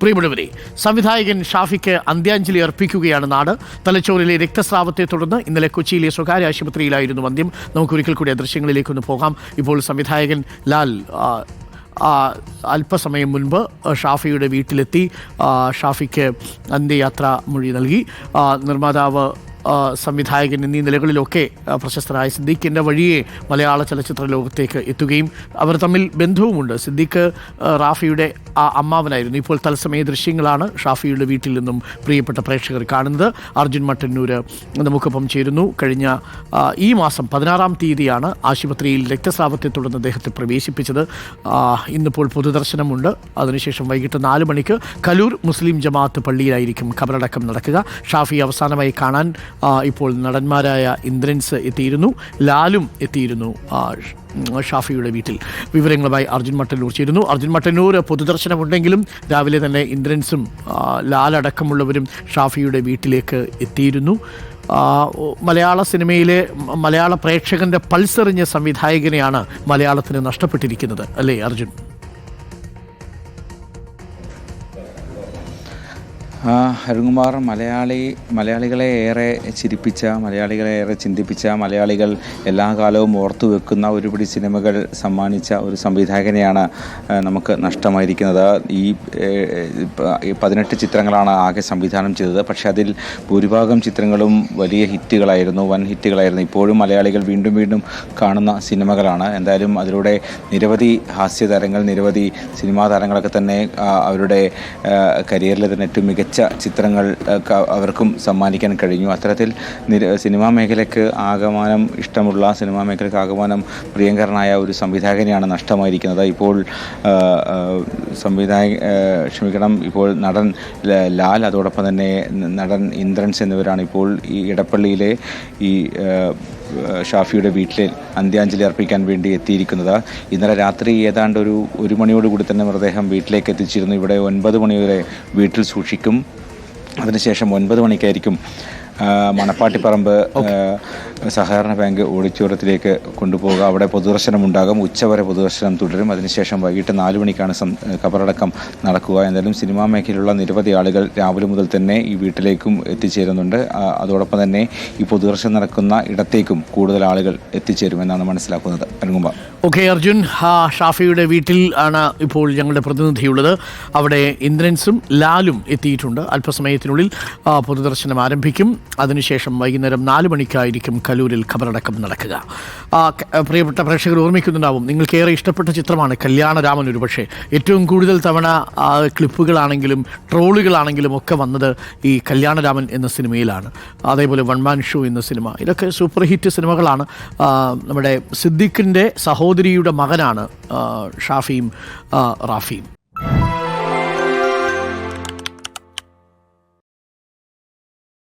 പ്രിയമുള്ളവരെ സംവിധായകൻ ഷാഫിക്ക് അന്ത്യാഞ്ജലി അർപ്പിക്കുകയാണ് നാട്. തലച്ചോറിലെ രക്തസ്രാവത്തെ തുടർന്ന് ഇന്നലെ കൊച്ചിയിലെ സ്വകാര്യ ആശുപത്രിയിലായിരുന്നു അന്ത്യം. നമുക്ക് ഒരിക്കൽ കൂടി ദൃശ്യങ്ങളിലേക്കൊന്ന് പോകാം. ഇപ്പോൾ സംവിധായകൻ ലാൽ അല്പസമയം മുൻപ് ഷാഫിയുടെ വീട്ടിലെത്തി. ഷാഫിക്ക് അന്ത്യയാത്ര മൊഴി നൽകി. നിർമ്മാതാവ് സംവിധായകൻ എന്നീ നിലകളിലൊക്കെ ആ, പ്രശസ്തരായ സിദ്ദീഖിന്റെ വഴിയെ മലയാള ചലച്ചിത്ര ലോകത്തേക്ക് എത്തുകയും അവർ തമ്മിൽ ബന്ധവുമുണ്ട്. സിദ്ദീഖ് റാഫിയുടെ ആ അമ്മാവനായിരുന്നു. ഇപ്പോൾ തത്സമയ ദൃശ്യങ്ങളാണ് ഷാഫിയുടെ വീട്ടിൽ നിന്നും പ്രിയപ്പെട്ട പ്രേക്ഷകർ കാണുന്നത്. അർജുൻ മട്ടന്നൂർ നമുക്കൊപ്പം ചേരുന്നു. കഴിഞ്ഞ ഈ മാസം പതിനാറാം തീയതിയാണ് ആശുപത്രിയിൽ രക്തസ്രാവത്തെ തുടർന്ന് അദ്ദേഹത്തെ പ്രവേശിപ്പിച്ചത്. ഇന്നിപ്പോൾ പൊതുദർശനമുണ്ട്. അതിനുശേഷം വൈകിട്ട് നാല് മണിക്ക് കലൂർ മുസ്ലിം ജമാഅത്ത് പള്ളിയിലായിരിക്കും ഖബറടക്കം നടക്കുക. ഷാഫി അവസാനമായി കാണാൻ ഇപ്പോൾ നടന്മാരായ ഇന്ദ്രൻസ് എത്തിയിരുന്നു. ലാലും എത്തിയിരുന്നു ഷാഫിയുടെ വീട്ടിൽ വിവരങ്ങളുമായി അർജുൻ മട്ടന്നൂർ ചേരുന്നു. അർജുൻ മട്ടന്നൂർ പൊതുദർശനമുണ്ടെങ്കിലും രാവിലെ തന്നെ ഇന്ദ്രൻസും ലാലടക്കമുള്ളവരും ഷാഫിയുടെ വീട്ടിലേക്ക് എത്തിയിരുന്നു. മലയാള സിനിമയിലെ മലയാള പ്രേക്ഷകന്റെ പൾസെറിഞ്ഞ സംവിധായകനെയാണ് മലയാളത്തിന് നഷ്ടപ്പെട്ടിരിക്കുന്നത്. അല്ലേ അർജുൻ? അരുൺകുമാർ മലയാളി മലയാളികളെ ഏറെ ചിരിപ്പിച്ച മലയാളികളെ ഏറെ ചിന്തിപ്പിച്ച മലയാളികൾ എല്ലാ കാലവും ഓർത്തു വെക്കുന്ന ഒരുപിടി സിനിമകൾ സമ്മാനിച്ച ഒരു സംവിധായകനെയാണ് നമുക്ക് നഷ്ടമായിരിക്കുന്നത്. ഈ പതിനെട്ട് ചിത്രങ്ങളാണ് ആകെ സംവിധാനം ചെയ്തത്. പക്ഷേ അതിൽ ഭൂരിഭാഗം ചിത്രങ്ങളും വലിയ ഹിറ്റുകളായിരുന്നു വൻ ഹിറ്റുകളായിരുന്നു. ഇപ്പോഴും മലയാളികൾ വീണ്ടും വീണ്ടും കാണുന്ന സിനിമകളാണ്. എന്തായാലും അതിലൂടെ നിരവധി ഹാസ്യതാരങ്ങൾ നിരവധി സിനിമാ താരങ്ങളൊക്കെ തന്നെ അവരുടെ കരിയറിൽ തന്നെ ഏറ്റവും മികച്ച ചിത്രങ്ങൾ ആ, ക- അവർക്കും സമ്മാനിക്കാൻ കഴിഞ്ഞു. അത്തരത്തിൽ നിര സിനിമാ മേഖലയ്ക്ക് ആകമാനം ഇഷ്ടമുള്ള സിനിമാ മേഖലയ്ക്ക് ആകമാനം പ്രിയങ്കരനായ ഒരു സംവിധായകനെയാണ് നഷ്ടമായിരിക്കുന്നത്. ഇപ്പോൾ സംവിധായ ക്ഷമിക്കണം ഇപ്പോൾ നടൻ ലാൽ അതോടൊപ്പം തന്നെ നടൻ ഇന്ദ്രൻസ് എന്നിവരാണ് ഇപ്പോൾ ഈ ഇടപ്പള്ളിയിലെ ഈ ഷാഫിയുടെ വീട്ടിൽ അന്ത്യാഞ്ജലി അർപ്പിക്കാൻ വേണ്ടി എത്തിയിരിക്കുന്നത്. ഇന്നലെ രാത്രി ഏതാണ്ട് ഒരു ഒരു മണിയോടുകൂടി തന്നെ മൃതദേഹം വീട്ടിലേക്ക് എത്തിച്ചിരുന്നു. ഇവിടെ ഒൻപത് മണിവരെ വീട്ടിൽ സൂക്ഷിക്കും. അതിനുശേഷം ഒൻപത് മണിക്കായിരിക്കും മണപ്പാട്ടിപ്പറമ്പ് സഹകരണ ബാങ്ക് ഓഡിറ്റോറിയത്തിലേക്ക് കൊണ്ടുപോകുക അവിടെ പൊതുദർശനം ഉണ്ടാകും. ഉച്ചവരെ പൊതുദർശനം തുടരും. അതിനുശേഷം വൈകിട്ട് നാല് മണിക്കാണ് സം കബറടക്കം നടക്കുക. എന്തായാലും സിനിമാ മേഖലയിലുള്ള നിരവധി ആളുകൾ രാവിലെ മുതൽ തന്നെ ഈ വീട്ടിലേക്കും എത്തിച്ചേരുന്നുണ്ട്. അതോടൊപ്പം തന്നെ ഈ പൊതുദർശനം നടക്കുന്ന ഇടത്തേക്കും കൂടുതൽ ആളുകൾ എത്തിച്ചേരുമെന്നാണ് മനസ്സിലാക്കുന്നത്. അനുകുമാർ ഓക്കെ അർജുൻ ഷാഫിയുടെ വീട്ടിൽ ആണ് ഇപ്പോൾ ഞങ്ങളുടെ പ്രതിനിധിയുള്ളത്. അവിടെ ഇന്ദ്രൻസും ലാലും എത്തിയിട്ടുണ്ട്. അല്പസമയത്തിനുള്ളിൽ പൊതുദർശനം ആരംഭിക്കും. അതിനുശേഷം വൈകുന്നേരം നാല് മണിക്കായിരിക്കും കലൂരിൽ ഖബറടക്കം നടക്കുക. പ്രിയപ്പെട്ട പ്രേക്ഷകർ ഓർമ്മിക്കുന്നുണ്ടാവും നിങ്ങൾക്ക് ഏറെ ഇഷ്ടപ്പെട്ട ചിത്രമാണ് കല്യാണരാമൻ ഒരു പക്ഷേ ഏറ്റവും കൂടുതൽ തവണ ക്ലിപ്പുകളാണെങ്കിലും ട്രോളുകളാണെങ്കിലും ഒക്കെ വന്നത് ഈ കല്യാണരാമൻ എന്ന സിനിമയിലാണ്. അതേപോലെ വൺ മാൻ ഷോ എന്ന സിനിമ. ഇതൊക്കെ സൂപ്പർ ഹിറ്റ് സിനിമകളാണ് നമ്മുടെ സിദ്ദിഖിന്റെ സഹോദരിയുടെ മകനാണ് ഷാഫിയും റാഫിയും.